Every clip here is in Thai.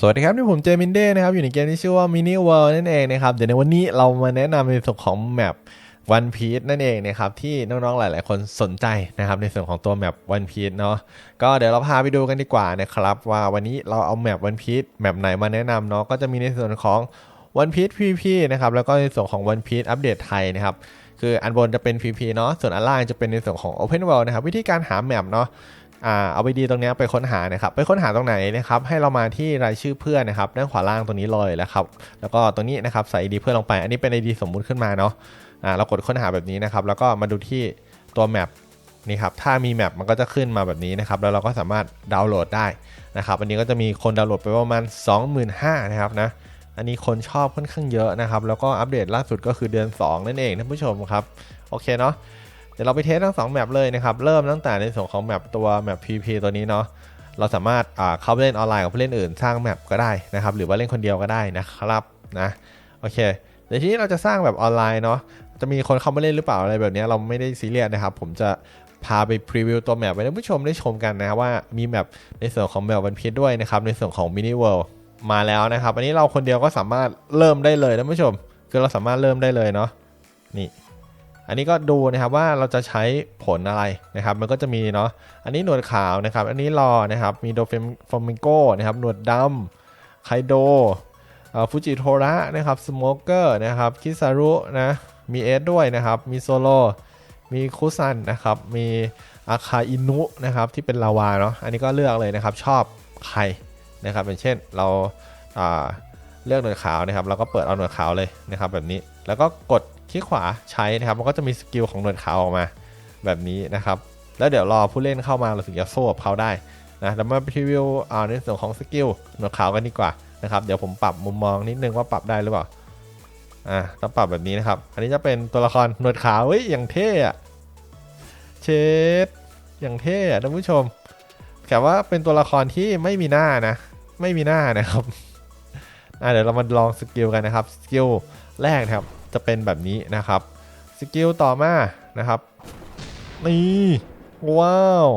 สวัสดีครับนี่ผมเจมินเด้นะครับ อยู่ในเกมที่ชื่อว่า Mini World นั่นเองนะครับ เดี๋ยวในวันนี้เรามาแนะนำในส่วนของแมป One Piece นั่นเองนะครับ ที่น้องๆหลาย ๆ คนสนใจนะครับ ในส่วนของตัวแมป One Piece เนาะก็เดี๋ยวเราพาไปดูกันดีกว่านะครับ ว่าวันนี้เราเอาแมป One Piece แมปไหนมาแนะนำเนาะก็จะมีในส่วนของ One Piece PVP นะครับแล้วก็ในส่วนของ One Piece อัปเดตไทยนะครับคืออันบนจะเป็น PP เนาะส่วนอันล่างจะเป็นในส่วนของ Open World นะครับวิธีการหาแมปเนาะ เอาไปดีตรงนี้ไปค้นหานะครับไปค้นหาตรงไหนนะครับให้เรามาที่รายชื่อเพื่อนนะครับด้านขวาล่างตรงนี้เลยนะครับแล้วก็ตรงนี้นะครับใส่ ID เพื่อนลงไป อันนี้เป็น ID สมมุติขึ้นมาเนาะอ่าเรากดค้นหาแบบนี้นะครับแล้วก็มาดูที่ตัวแมปนี่ครับถ้ามีแมปมันก็จะขึ้นมาแบบนี้นะครับแล้วเราก็สามารถดาวน์โหลดได้นะครับอันนี้ก็จะมีคนดาวน์โหลดไปประมาณ 25,000นะครับนะอันนี้คนชอบค่อนข้างเยอะนะครับแล้วก็อัปเดตล่าสุดก็คือเดือน 2 นั่นเองท่านผู้ชมครับโอเคเนาะ เดี๋ยวเราไปเทสทั้งสองแมปเลยนะครับ เริ่มตั้งแต่ในส่วนของแมปตัวแมป PP ตัวนี้เนาะเราสามารถเข้าไปเล่นออนไลน์กับผู้เล่นอื่นสร้างแมปก็ได้นะครับ หรือว่าเล่นคนเดียวก็ได้นะครับนะโอเคเดี๋ยวทีนี้เราจะสร้างแบบออนไลน์เนาะจะมีคนเข้ามาเล่นหรือเปล่าอะไรแบบนี้เราไม่ได้ซีเรียสนะครับ ผมจะพาไปพรีวิวตัวแมปให้ผู้ชมได้ชมกันนะว่ามีแมปในส่วนของแมปวันพีด้วยนะครับ ในส่วนของมินิเวิลด์มาแล้วนะครับ อันนี้เราคนเดียวก็สามารถเริ่มได้เลยท่านผู้ชม คือเราสามารถเริ่มได้เลยเนาะนี่ อันนี้ก็ดูนะครับว่าเราจะใช้ผลอะไรนะครับ มันก็จะมีเนาะอันนี้หนวดขาวนะครับ อันนี้รอนะครับมีโดเฟมฟอมิงโกนะครับหนวดดำไคโดฟูจิโทระนะครับสโมเกอร์นะครับคิซารุนะมีเอสด้วยนะครับ มีโซโล มีคุซันนะครับ มีอาคาอินุนะครับที่เป็นลาวาเนาะอันนี้ก็เลือกเลยนะครับชอบใครนะครับอย่างเช่นเราอ่าเลือกหนวดขาวนะครับ เราก็เปิดเอาหนวดขาวเลยนะครับแบบนี้แล้วก็กด คลิกขวาใช้นะครับมันก็จะมีสกิลของหนวดขาวออกมาแบบนี้นะครับ แล้วเดี๋ยวรอผู้เล่นเข้ามาเราถึงจะโซ่กับเขาได้นะแล้วมาพรีวิวในส่วนของสกิลหนวดขาวกันดีกว่านะครับเดี๋ยวผมปรับมุมมองนิดนึงว่าปรับได้หรือเปล่าอ่าต้องปรับแบบนี้นะครับ อันนี้จะเป็นตัวละครหนวดขาวเฮ้ยอย่างเท่อะเชดอย่างเท่อะท่านผู้ชมแต่ว่าเป็นตัวละครที่ไม่มีหน้านะ ไม่มีหน้านะครับอ่าเดี๋ยวเรามาลองสกิลกันนะครับ สกิลแรกนะครับ จะเป็นแบบนี้นะครับสกิลต่อมานะครับนี่ว้าว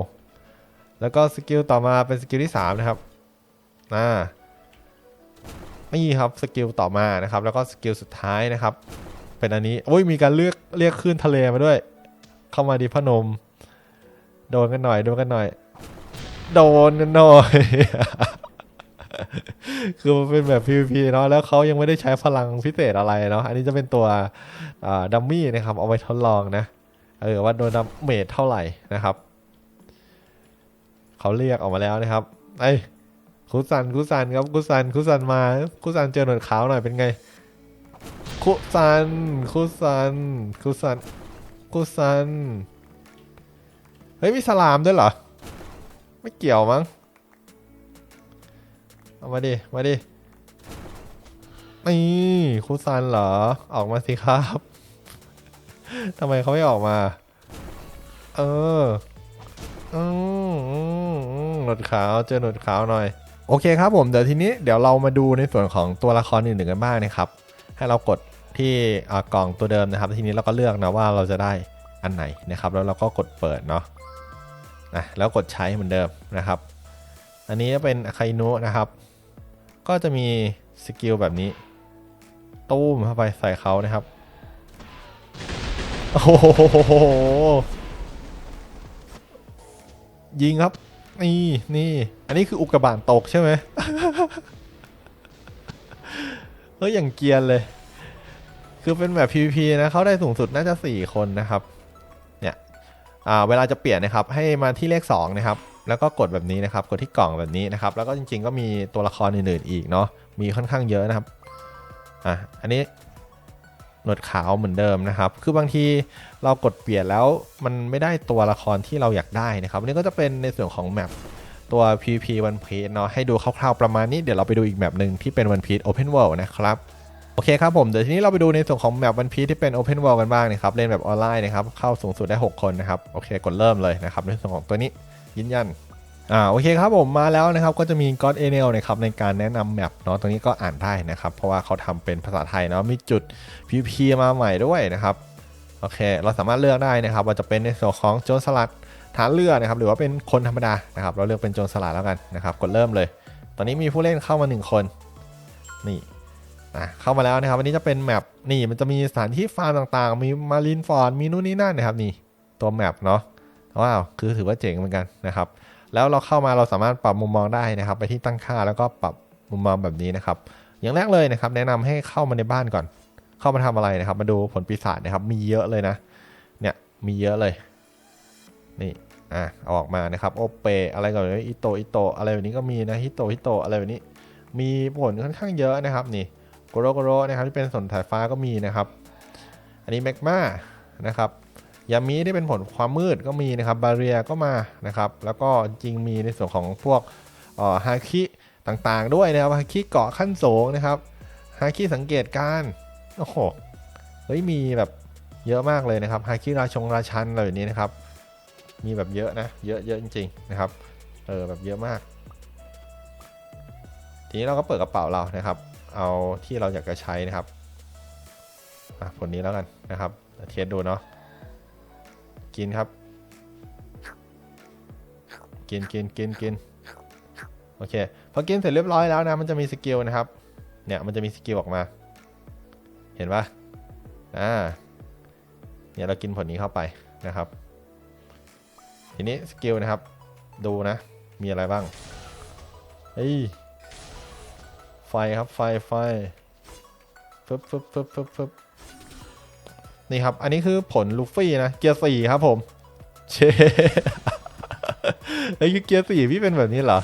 แล้วก็สกิลต่อมาเป็นสกิลที่3นะครับอ่านี่ครับสกิลต่อมานะครับ แล้วก็สกิลสุดท้ายนะครับ เป็นอันนี้โอ้ยมีการเลือกเรียกขึ้นทะเลมาด้วย เข้ามาดีพนม โดนกันหน่อยโดนกันหน่อย โดนกันหน่อย คือมันเป็นแบบ PVP เนาะแล้วเขายังไม่ได้ใช้พลังพิเศษอะไรเนาะอันนี้จะเป็นตัวดัมมี่นะครับ เอาไว้ทดลองนะเออว่าโดนดาเมจเท่าไหร่นะครับเขาเรียกออกมาแล้วนะครับไอ้คุซันคุซันครับคุซันคุซันมาคุซันเจอหนวดขาวหน่อยเป็นไงคุซันคุซันคุซันคุซันเฮ้ยมีสลามด้วยเหรอ ไม่เกี่ยวมั้ง เอามาดิ มาดิ นี่คุซันเหรอ ออกมาสิครับ ทำไมเขาไม่ออกมา เอออืมอืมอืมหนวดขาวเจอหนวดขาวหน่อย โอเคครับผม เดี๋ยวทีนี้เดี๋ยวเรามาดูในส่วนของตัวละครอื่นๆกันบ้างนะครับ ให้เรากดที่กล่องตัวเดิมนะครับ ทีนี้เราก็เลือกนะว่าเราจะได้อันไหนนะครับ แล้วเราก็กดเปิดเนาะนะแล้วกดใช้เหมือนเดิมนะครับ อันนี้เป็นอาคาอินุนะครับ ก็จะมีสกิลแบบนี้ ตู้มเข้าไปใส่เขานะครับ โอ้โห ยิงครับ นี่นี่ อันนี้คืออุกกาบาตตกใช่ไหมเฮ้ยอย่างเกียนเลย คือเป็นแบบ PVP นะเขาได้สูงสุดน่าจะ 4 คนนะครับ เนี่ย อ่า เวลาจะเปลี่ยนนะครับ ให้มาที่เลข 2 นะครับ แล้วก็กดแบบนี้นะครับ กดที่กล่องแบบนี้นะครับ แล้วก็จริง ๆ ก็มีตัวละครอื่นๆอีกเนาะ มีค่อนข้างเยอะนะครับ อะ อันนี้หนวดขาวเหมือนเดิมนะครับ คือบางทีเรากดเปลี่ยนแล้วมันไม่ได้ตัวละครที่เราอยากได้นะครับ อันนี้ก็จะเป็นในส่วนของแมปตัว PVP One Piece เนาะ ให้ดูคร่าวๆประมาณนี้ เดี๋ยวเราไปดูอีกแมปหนึ่งที่เป็น One Piece Open World นะครับโอเคครับผม เดี๋ยวทีนี้เราไปดูในส่วนของแมป One Piece ที่เป็น Open World กันบ้างนะครับ เล่นแบบออนไลน์นะครับ เข้าสูงสุดได้ 6 คนนะครับ โอเค กดเริ่มเลยนะครับ ในส่วนของตัวนี้ ยืนยันอ่าโอเคครับผมมาแล้วนะครับก็จะมี God a n e l นะครับในการแนะนำแมปเนาะตรงนี้ก็อ่านได้นะครับ เพราะว่าเขาทำเป็นภาษาไทยเนาะมีจุด PVP มาใหม่ด้วยนะครับโอเค เราสามารถเลือกได้นะครับว่าจะเป็นในส่วนของโจรสลัดฐานเรือนะครับหรือว่าเป็นคนธรรมดานะครับ เราเลือกเป็นโจรสลัดแล้วกันนะครับ กดเริ่มเลย ตอนนี้มีผู้เล่นเข้ามาหนึ่งคนนี่อะเข้ามาแล้วนะครับอันนี้จะเป็นแมปนี่มันจะมีสถานที่ฟาร์มต่างๆ มีมารินฟอร์ดมีนู่นนี่นั่นนะครับนี่ตัวแมปเนาะ ว้าวคือถือว่าเจ๋งเหมือนกันนะครับ แล้วเราเข้ามาเราสามารถปรับมุมมองได้นะครับ ไปที่ตั้งค่าแล้วก็ปรับมุมมองแบบนี้นะครับ อย่างแรกเลยนะครับ แนะนำให้เข้ามาในบ้านก่อน เข้ามาทำอะไรนะครับ มาดูผลปีศาจนะครับ มีเยอะเลยนะ เนี่ยมีเยอะเลย นี่อะเอาออกมานะครับโอเปอะไรก่อนอิโตอิโตอะไรแบบนี้ก็มีนะฮิโตฮิโตอะไรแบบนี้ มีผลค่อนข้างเยอะนะครับ นี่โกโรโกโรนะครับที่เป็นสนสายฟ้าก็มีนะครับ อันนี้แมกมานะครับ ยามีที่เป็นผลความมืดก็มีนะครับ บาเรียก็มานะครับ แล้วก็จริงมีในส่วนของพวกฮาคิต่างๆ ด้วยนะครับฮาคิเกาะขั้นสูงนะครับฮาคิสังเกตการโอ้โหเฮ้ยมีแบบเยอะมากเลยนะครับฮาคิราชงราชันอะไรแบบนี้นะครับ มีแบบเยอะนะ เยอะเยอะจริงๆนะครับ เออแบบเยอะมาก ทีนี้เราก็เปิดกระเป๋าเรานะครับ เอาที่เราอยากจะใช้นะครับอะผลนี้แล้วกันนะครับเทสดูเนาะ กินครับ กินกินกินกินโอเคพอกินเสร็จเรียบร้อยแล้วนะ มันจะมีสกิลนะครับ เนี่ยมันจะมีสกิลออกมา เห็นปะอ่า เนี่ยเรากินผลนี้เข้าไปนะครับ ทีนี้สกิลนะครับ ดูนะ มีอะไรบ้างเฮ้ยไฟครับไฟไฟฟึบฟึบฟึบฟึบฟึบ นี่ครับ อันนี้คือผลลูฟี่นะ เกียร์สี่ครับผม เชไอ้ยคือเกียร์สี่พี่เป็นแบบนี้เหรอ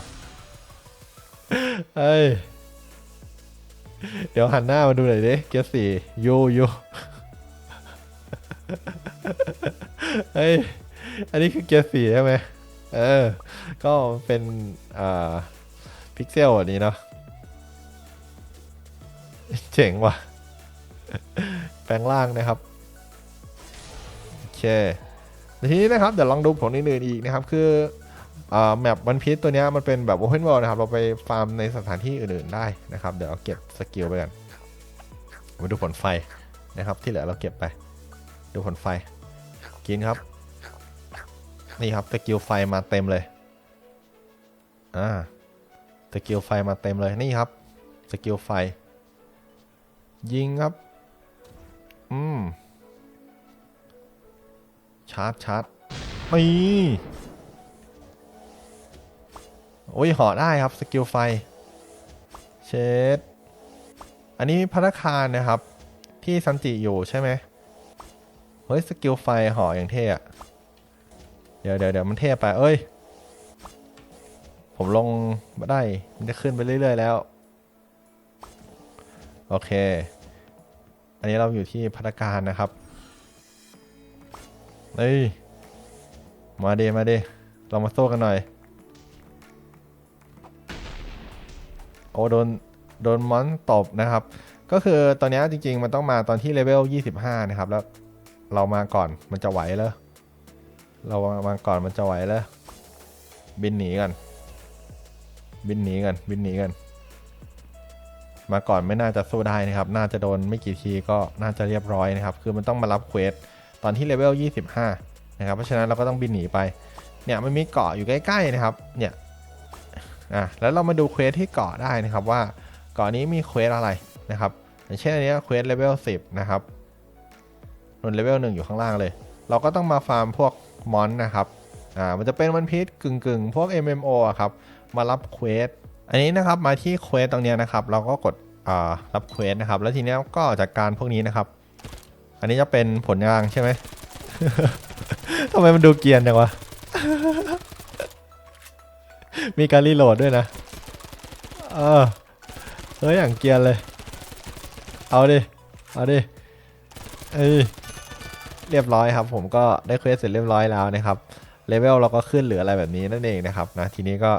เอ้ย เดี๋ยวหันหน้ามาดูหน่อยดิ เกียร์สี่ยูยูเฮ้ย อันนี้คือเกียร์สี่ใช่ไหมเออ ก็เป็น อ่า พิกเซลแบบนี้เนาะ เจ๋งว่ะ แปลงร่างนะครับ เคทีนี้นะครับเดี๋ยวลองดูผลอื่นๆอีกนะครับ คือแมปวันพี e ตัวนี้มันเป็นแบบ Open World นะครับ เราไปฟาร์มในสถานที่อื่นๆได้นะครับ เดี๋ยวเอาเก็บสกิลไปกันมาดูผลไฟนะครับ ที่เหลือเราเก็บไป ดูผลไฟ กินครับ นี่ครับสกิลไฟมาเต็มเลยอ่าสกิลไฟมาเต็มเลยนี่ครับสกิลไฟ ยิงครับ ชาร์จชาร์จนี่โอ้ยห่อได้ครับ สกิลไฟ เชดอันนี้พัฒคารนะครับ ที่ซันจิอยู่ใช่ไหมเฮ้ย สกิลไฟห่ออย่างเท่อะเดี๋ยวเดี๋ยวเดี๋ยวมันเท่ไปเอ้ย ผมลงมาได้ มันจะขึ้นไปเรื่อยๆแล้ว โอเค อันนี้เราอยู่ที่พัฒการนะครับ เฮ้ย มาเดมาเดเรามาโซ่กันหน่อย โอ้โดน โดนมอนตบนะครับ ก็คือตอนนี้จริง ๆ มันต้องมาตอนที่เลเวล 25 นะครับ แล้วเรามาก่อนมันจะไหวเลยเรามาก่อนมันจะไหวเลยบินหนีกัน บินหนีกัน บินหนีกัน มาก่อนไม่น่าจะสู้ได้นะครับ น่าจะโดนไม่กี่ทีก็น่าจะเรียบร้อยนะครับ คือมันต้องมารับเควส ตอนที่เลเวล 25 นะครับ เพราะฉะนั้นเราก็ต้องบินหนีไป เนี่ยมันมีเกาะอยู่ใกล้ๆนะครับ เนี่ย อะ แล้วเรามาดูเควสที่เกาะได้นะครับว่าเกาะนี้มีเควสอะไรนะครับ อย่างเช่นอันนี้เควสเลเวล 10 นะครับนนเลเวล 1 อยู่ข้างล่างเลย เราก็ต้องมาฟาร์มพวกมอนนะครับ อ่า มันจะเป็นวันพีชกึ่งๆ พวก MMO อะครับ มารับเควส อันนี้นะครับมาที่เควสตรงเนี้ยนะครับ เราก็กดอ่ารับเควสนะครับ แล้วทีเนี้ยก็จัดการพวกนี้นะครับ อันนี้จะเป็นผลงานใช่ไหม ทำไมมันดูเกียนจังวะ มีการรีโหลดด้วยนะ เออ เฮ้ยอย่างเกียนเลย เอาดิ เอาดิ เอ้ย เรียบร้อยครับ ผมก็ได้เควสเสร็จเรียบร้อยแล้วนะครับ เลเวลเราก็ขึ้นเหลืออะไรแบบนี้นั่นเองนะครับนะ ทีนี้ก็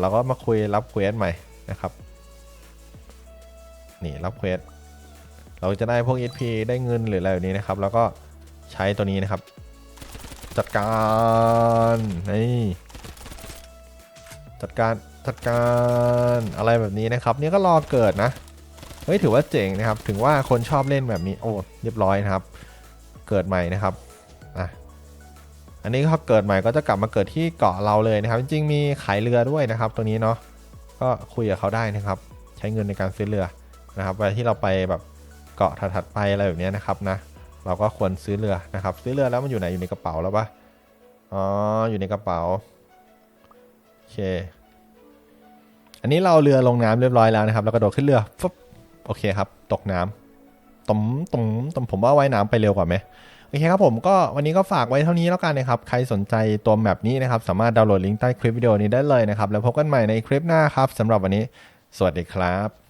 เราก็มาคุยรับเควสใหม่นะครับ นี่รับเควส เราจะได้พวก SP ได้เงินหรืออะไรแบบนี้นะครับ แล้วก็ใช้ตัวนี้นะครับ จัดการนี่จัดการจัดการอะไรแบบนี้นะครับ นี่ก็รอเกิดนะเฮ้ยถือว่าเจ๋งนะครับ ถึงว่าคนชอบเล่นแบบนี้โอ้เรียบร้อยนะครับ เกิดใหม่นะครับอะอันนี้เขาเกิดใหม่ก็จะกลับมาเกิดที่เกาะเราเลยนะครับ จริงๆมีขายเรือด้วยนะครับ ตัวนี้เนาะก็คุยกับเขาได้นะครับ ใช้เงินในการซื้อเรือนะครับเวลาที่เราไปแบบ เกาะถัดๆไปอะไรแบบนี้นะครับนะเราก็ควรซื้อเรือนะครับ ซื้อเรือแล้วมันอยู่ไหนอยู่ในกระเป๋าแล้วปะอ๋ออยู่ในกระเป๋าโอเค อันนี้เราเรือลงน้ำเรียบร้อยแล้วนะครับ แล้วก็โดดขึ้นเรือฟึบโอเคครับ ตกน้ำตมตมตมผมว่าว่ายน้ำไปเร็วกว่าไหมโอเคครับผมก็วันนี้ก็ฝากไว้เท่านี้แล้วกันนะครับ ใครสนใจตัวแมปนี้นะครับ สามารถดาวน์โหลดลิงก์ใต้คลิปวิดีโอนี้ได้เลยนะครับ แล้วพบกันใหม่ในคลิปหน้าครับสำหรับวันนี้ สวัสดีครับ